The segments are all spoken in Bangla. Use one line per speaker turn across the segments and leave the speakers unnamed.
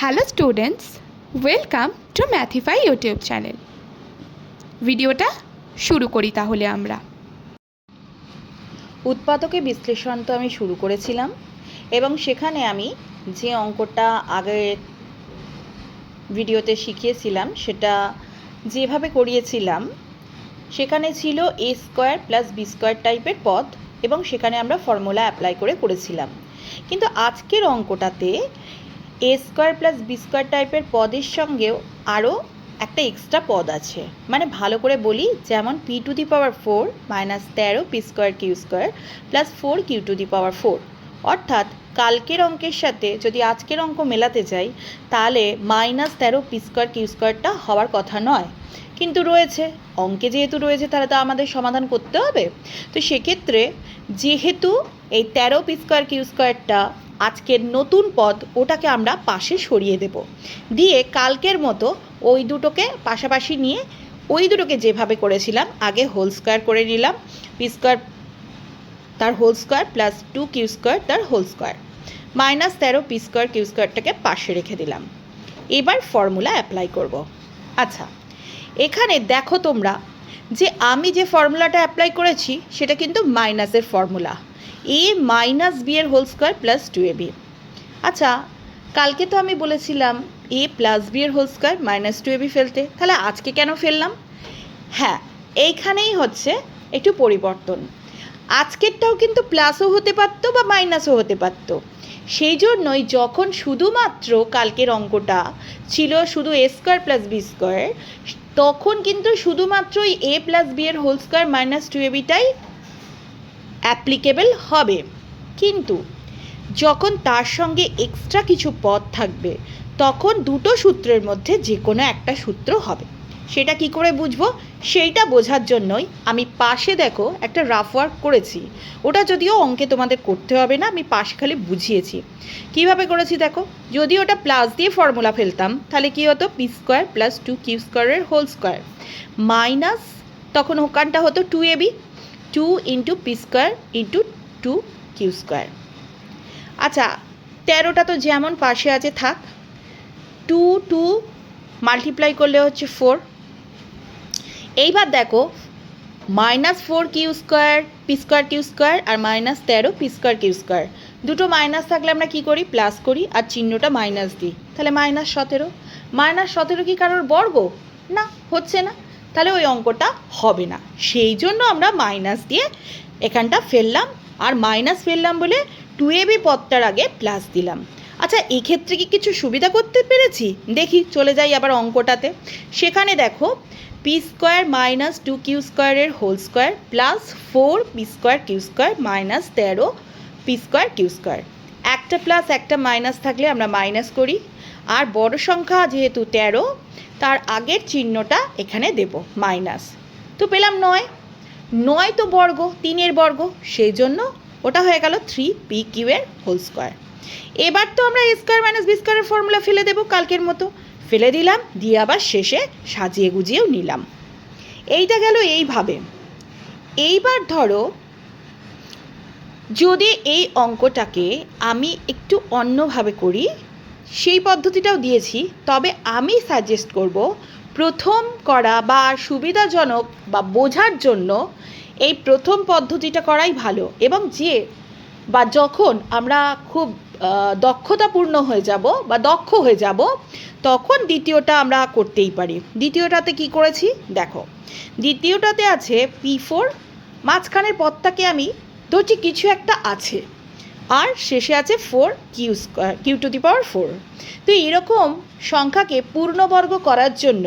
Hello students welcome to Mathify YouTube channel ভিডিওটা শুরু করি তাহলে আমরা।
উৎপাদকে বিশ্লেষণ তো আমি শুরু করেছিলাম, এবং সেখানে আমি যে অঙ্কটা আগের ভিডিওতে শিখিয়েছিলাম, সেটা যেভাবে করিয়েছিলাম, সেখানে ছিল A square plus B square টাইপের পদ, এবং সেখানে আমরা ফর্মুলা অ্যাপ্লাই করে করেছিলাম। কিন্তু আজকের অঙ্কটাতে A square plus B square টাইপের পদের সঙ্গেও আরও একটা এক্সট্রা পদ আছে। মানে ভালো করে বলি, যেমন P to the power four minus তেরো P square Q square plus four Q to the power four অর্থাৎ কালকের অঙ্কের সাথে যদি আজকের অঙ্ক মেলাতে যাই, তাহলে মাইনাস তেরো পি স্কোয়ার কিউ স্কোয়ারটা হওয়ার কথা নয়। কিন্তু রয়েছে, অঙ্কে যেহেতু রয়েছে, তাহলে তো আমাদের সমাধান করতে হবে। তো সেক্ষেত্রে যেহেতু এই তেরো পি স্কোয়ার কিউ স্কোয়ারটা আজকের নতুন পদ ওটাকে আমরা পাশে সরিয়ে দেব। দিয়ে কালকের মতো ওই দুটোকে পাশাপাশি নিয়ে ওই দুটোকে যেভাবে করেছিলাম, আগে হোল স্কোয়ার করে নিলাম, পি স্কোয়ার তার whole square plus two Q square তার হোল স্কোয়ার, মাইনাস তেরো পি স্কোয়ার কিউ স্কোয়ারটাকে পাশে রেখে দিলাম। এবার ফর্মুলা অ্যাপ্লাই করব। আচ্ছা এখানে দেখো তোমরা যে আমি যে ফর্মুলাটা অ্যাপ্লাই করেছি সেটা কিন্তু মাইনাসের ফর্মুলা। এ মাইনাস বি এর whole square plus two A B আচ্ছা কালকে তো আমি বলেছিলাম এ প্লাস বি এর whole square minus two A B ফেলতে। তাহলে আজকে কেন ফেললাম? হ্যাঁ এইখানেই হচ্ছে একটু পরিবর্তন। আজকেরটাও কিন্তু প্লাসও হতে পারতো বা মাইনাসও হতে পারতো। সেই জন্যই যখন শুধুমাত্র কালকের অঙ্কটা ছিল শুধু A square plus B square তখন কিন্তু শুধুমাত্র এ প্লাস বি এর whole square minus two A বিটাই applicable হবে। কিন্তু যখন তার সঙ্গে এক্সট্রা কিছু পদ থাকবে, তখন দুটো সূত্রের মধ্যে যে কোনো একটা সূত্র হবে। সেটা কি করে বুঝব? সেইটা বোঝার জন্যই আমি পাশে দেখো একটা রাফ ওয়ার্ক করেছি। ওটা যদিও অঙ্কে তোমাদের করতে হবে না, আমি পাশে খালি বুঝিয়েছি। কীভাবে করেছি দেখো? যদি ওটা প্লাস দিয়ে ফর্মুলা ফেলতাম, তাহলে কি হতো? P square plus two Q স্কোয়ারের হোল স্কোয়ার মাইনাস তখন ওখানটা হতো two A B two into P square into two Q square আচ্ছা তেরোটা তো যেমন পাশে আছে, থাক। টু টু মাল্টিপ্লাই করলে হচ্ছে ফোর এইবার দেখো minus four Q square P square Q square আর মাইনাস তেরো পি স্কোয়ার কিউ স্কোয়ার দুটো মাইনাস থাকলে আমরা কি করি? প্লাস করি আর চিহ্নটা মাইনাস দিই। তাহলে মাইনাস সতেরো। মাইনাস সতেরো কি কারোর বর্গ? না, হচ্ছে না। তাহলে ওই অঙ্কটা হবে না। সেই জন্য আমরা মাইনাস দিয়ে এখানটা ফেললাম আর মাইনাস ফেললাম বলে টু এ বি পদটার আগে প্লাস দিলাম। আচ্ছা এক্ষেত্রে কি কিছু সুবিধা করতে পেরেছি? দেখি, চলে যাই আবার অঙ্কটাতে। সেখানে দেখো P square minus two Q স্কোয়ারের whole square plus four P square Q square minus তেরো পি স্কোয়ার কিউ স্কোয়ার একটা প্লাস একটা মাইনাস থাকলে আমরা মাইনাস করি। আর বড় সংখ্যা যেহেতু তেরো, তার আগের চিহ্নটা এখানে দেব, মাইনাস। তো পেলাম নয়। নয় তো বর্গ, তিনের বর্গ, সেই জন্য ওটা হয়ে গেল থ্রি পি কিউ এর হোল স্কোয়ার এবার তো আমরা স্কোয়ার মাইনাস বি স্কোয়ারের ফর্মুলা ফেলে দেবো কালকের মতো। ফেলে দিলাম, দিয়ে আবার শেষে সাজিয়ে গুজিয়েও নিলাম। এইটা গেল এইভাবে। এইবার ধরো, যদি এই অঙ্কটাকে আমি একটু অন্যভাবে করি সেই পদ্ধতিটাও দিয়েছি। তবে আমি সাজেস্ট করব, প্রথম করা বা সুবিধাজনক বা বোঝার জন্য এই প্রথম পদ্ধতিটা করাই ভালো এবং যে বা যখন আমরা খুব দক্ষতাপূর্ণ হয়ে যাব বা দক্ষ হয়ে যাব, তখন দ্বিতীয়টা আমরা করতেই পারি। দ্বিতীয়টাতে কি করেছি? দেখো, দ্বিতীয়টাতে আছে পি ফোর মাঝখানের পদটাকে আমি ধরছি কিছু একটা আছে। আর শেষে আছে four Q square Q to the power four তো এরকম সংখ্যাকে পূর্ণবর্গ করার জন্য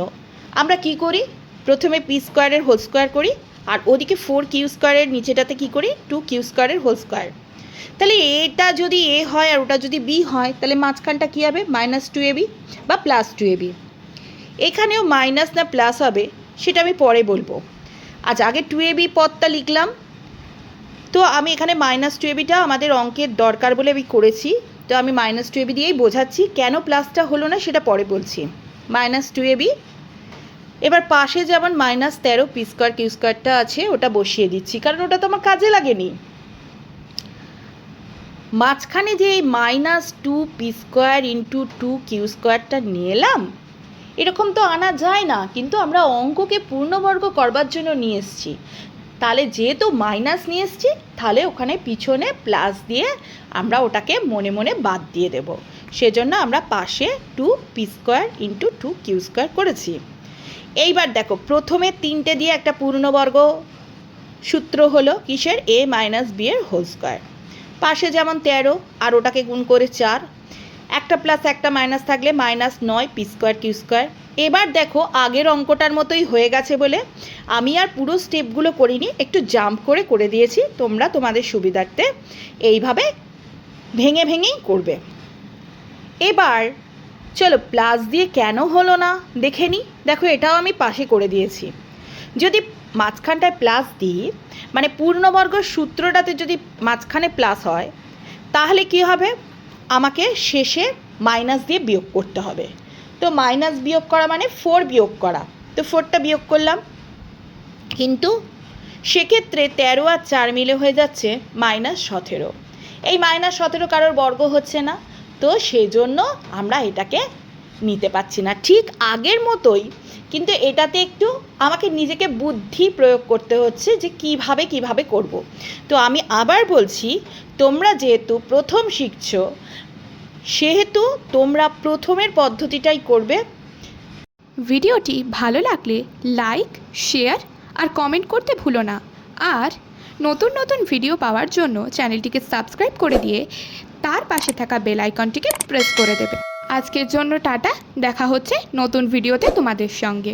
আমরা কি করি? প্রথমে পি স্কোয়ারের হোল স্কোয়ার করি, আর ওদিকে ফোর কিউ স্কোয়ারের নিচেটাতে কি করি? টু কিউ স্কোয়ারের হোল স্কোয়ার তাহলে এটা যদি এ হয় আর ওটা যদি বি হয়, তাহলে মাঝখানটা কী হবে? Minus two A B plus two A B এখানেও মাইনাস না প্লাস হবে, সেটা আমি পরে বলব। আচ্ছা আগে টু এ বি পদটা লিখলাম। তো আমি এখানে মাইনাস টু এবিটা আমাদের অঙ্কের দরকার বলে আমি করেছি। তো আমি মাইনাস টু এবি দিয়েই বোঝাচ্ছি কেন প্লাসটা হলো না সেটা পরে বলছি। মাইনাস টু এবি এবার পাশে যেমন মাইনাস তেরো পি স্কোয়ার কিউ স্কোয়ারটা আছে, ওটা বসিয়ে দিচ্ছি, কারণ ওটা তো আমার কাজে লাগেনি। মাঝখানে যে এই minus two P square into two Q স্কোয়ারটা নিয়ে এলাম এরকম তো আনা যায় না, কিন্তু আমরা অঙ্ককে পূর্ণবর্গ করবার জন্য নিয়ে এসেছি। তাহলে যেহেতু মাইনাস নিয়ে এসেছি, তাহলে ওখানে পিছনে প্লাস দিয়ে আমরা ওটাকে মনে মনে বাদ দিয়ে দেব। সেজন্য আমরা পাশে two P square into two Q square করেছি। এইবার দেখো, প্রথমে তিনটে দিয়ে একটা পূর্ণবর্গ সূত্র হলো কিসের? এ মাইনাস বি এর হোল স্কোয়ার পাশে যেমন তেরো, আর ওটাকে গুণ করে চার একটা প্লাস একটা মাইনাস থাকলে মাইনাস নয় পি স্কোয়ার কিউ স্কোয়ার এবার দেখো, আগের অঙ্কটার মতোই হয়ে গেছে বলে আমি আর পুরো স্টেপগুলো করিনি, একটু জাম্প করে করে দিয়েছি, তোমরা তোমাদের সুবিধার্থে এইভাবে ভেঙে ভেঙেই করবে। এবার, চলো প্লাস দিয়ে কেন হলো না, দেখে নিই দেখো, এটাও আমি পাশে করে দিয়েছি। যদি মাঝখানটায় প্লাস দিই মানে পূর্ণবর্গ সূত্রটাতে যদি মাঝখানে প্লাস হয়, তাহলে কি হবে? আমাকে শেষে মাইনাস দিয়ে বিয়োগ করতে হবে। তো মাইনাস বিয়োগ করা মানে ফোর বিয়োগ করা। তো ফোরটা বিয়োগ করলাম। কিন্তু সেক্ষেত্রে তেরো আর চার মিলে হয়ে যাচ্ছে মাইনাস সতেরো। এই মাইনাস সতেরো কারোর বর্গ হচ্ছে না। তো সেজন্য আমরা এটাকে নিতে পারছি না। ঠিক আগের মতোই কিন্তু এটাতে একটু আমাকে নিজেকে বুদ্ধি প্রয়োগ করতে হচ্ছে যে কীভাবে কীভাবে করব। তো আমি আবার বলছি, তোমরা যেহেতু প্রথম শিখছো, সেহেতু তোমরা প্রথমের পদ্ধতিটাই করবে।
ভিডিওটি ভালো লাগলে লাইক, শেয়ার আর কমেন্ট করতে ভুলো না। আর নতুন নতুন ভিডিও পাওয়ার জন্য চ্যানেলটিকে সাবস্ক্রাইব করে দিয়ে তার পাশে থাকা বেল আইকনটিকে প্রেস করে দেবে। আজকের জন্য টাটা দেখা হচ্ছে নতুন ভিডিওতে তোমাদের সঙ্গে।